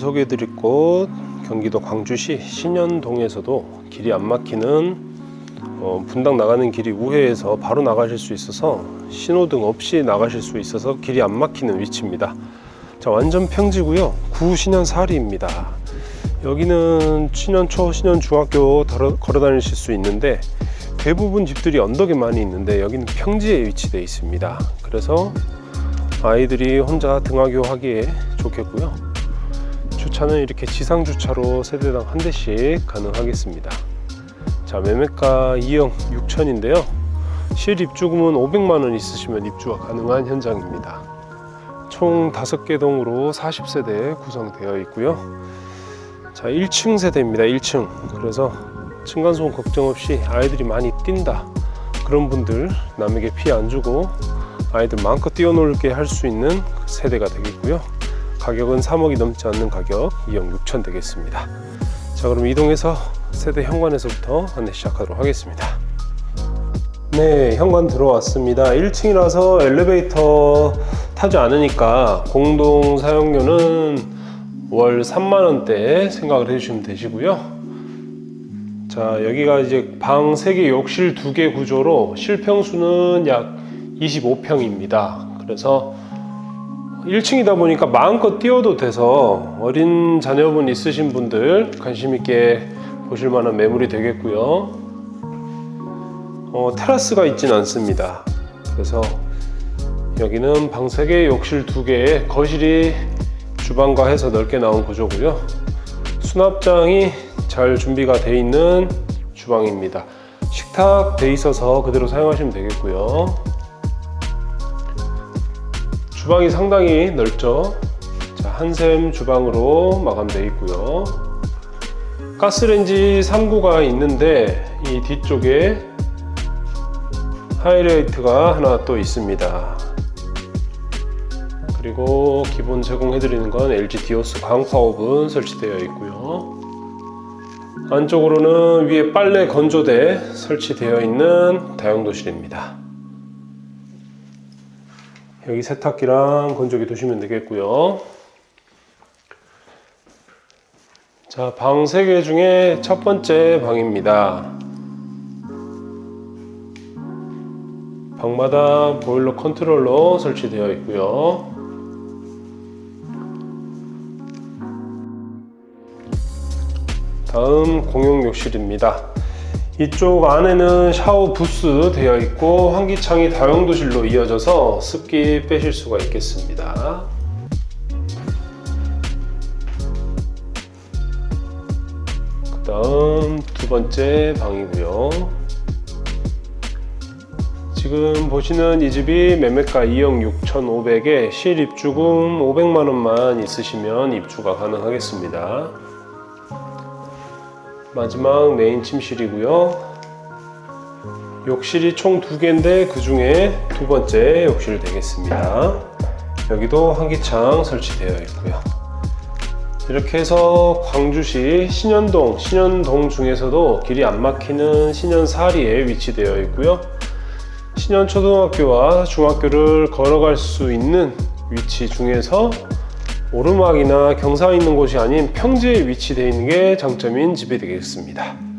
소개해 드릴 곳 경기도 광주시 신현동에서도 길이 안 막히는 어, 분당 나가는 길이 우회해서 바로 나가실 수 있어서 신호등 없이 나가실 수 있어서 길이 안 막히는 위치입니다. 자, 완전 평지고요. 구 신현 사리입니다. 여기는 신현 초, 신현 중학교 걸어 다니실 수 있는데 대부분 집들이 언덕에 많이 있는데 여기는 평지에 위치되어 있습니다. 그래서 아이들이 혼자 등하교 하기에 좋겠고요. 주차는 이렇게 지상 주차로 세대당 한 대씩 가능하겠습니다. 자, 매매가 2억 6천인데요. 실 입주금은 500만 원 있으시면 입주가 가능한 현장입니다. 총 5개 동으로 40세대 구성되어 있고요. 자, 1층 세대입니다. 1층. 그래서 층간소음 걱정 없이 아이들이 많이 뛴다. 그런 분들 남에게 피해 안 주고 아이들 마음껏 뛰어놀게 할 수 있는 세대가 되겠고요. 가격은 3억이 넘지 않는 가격 2억 6천 되겠습니다. 자, 그럼 이동해서 세대 현관에서부터 안내 시작하도록 하겠습니다. 네, 현관 들어왔습니다. 1층이라서 엘리베이터 타지 않으니까 공동 사용료는 월 3만 원대 생각을 해주시면 되시고요. 자, 여기가 이제 방 3개, 욕실 2개 구조로 실평수는 약 25평입니다. 그래서 1층이다 보니까 마음껏 뛰어도 돼서 어린 자녀분 있으신 분들 관심 있게 보실 만한 매물이 되겠고요. 어, 테라스가 있진 않습니다. 그래서 여기는 방 3개, 욕실 2개에 거실이 주방과 해서 넓게 나온 구조고요. 수납장이 잘 준비가 되어 있는 주방입니다. 식탁 돼 있어서 그대로 사용하시면 되겠고요. 주방이 상당히 넓죠. 자, 한샘 주방으로 마감되어 있고요. 가스레인지 3구가 있는데 이 뒤쪽에 하이라이트가 하나 또 있습니다. 그리고 기본 제공해드리는 건 LG 디오스 광파 오븐 설치되어 있고요. 안쪽으로는 위에 빨래 건조대 설치되어 있는 다용도실입니다. 여기 세탁기랑 건조기 두시면 되겠고요. 자, 방 3개 중에 첫 번째 방입니다. 방마다 보일러 컨트롤러 설치되어 있고요. 다음 공용 욕실입니다. 이쪽 안에는 샤워 부스 되어 있고 환기창이 다용도실로 이어져서 습기 빼실 수가 있겠습니다. 그 다음 두 번째 방이고요. 지금 보시는 이 집이 매매가 2억 6,500에 실입주금 500만 원만 있으시면 입주가 가능하겠습니다. 마지막 메인 침실이고요. 욕실이 총 두 개인데 그 중에 두 번째 욕실 되겠습니다. 여기도 환기창 설치되어 있고요. 이렇게 해서 광주시 신현동, 신현동 중에서도 길이 안 막히는 신현사리에 위치되어 있고요. 신현초등학교와 중학교를 걸어갈 수 있는 위치 중에서 오르막이나 경사 있는 곳이 아닌 평지에 위치되어 있는 게 장점인 집이 되겠습니다.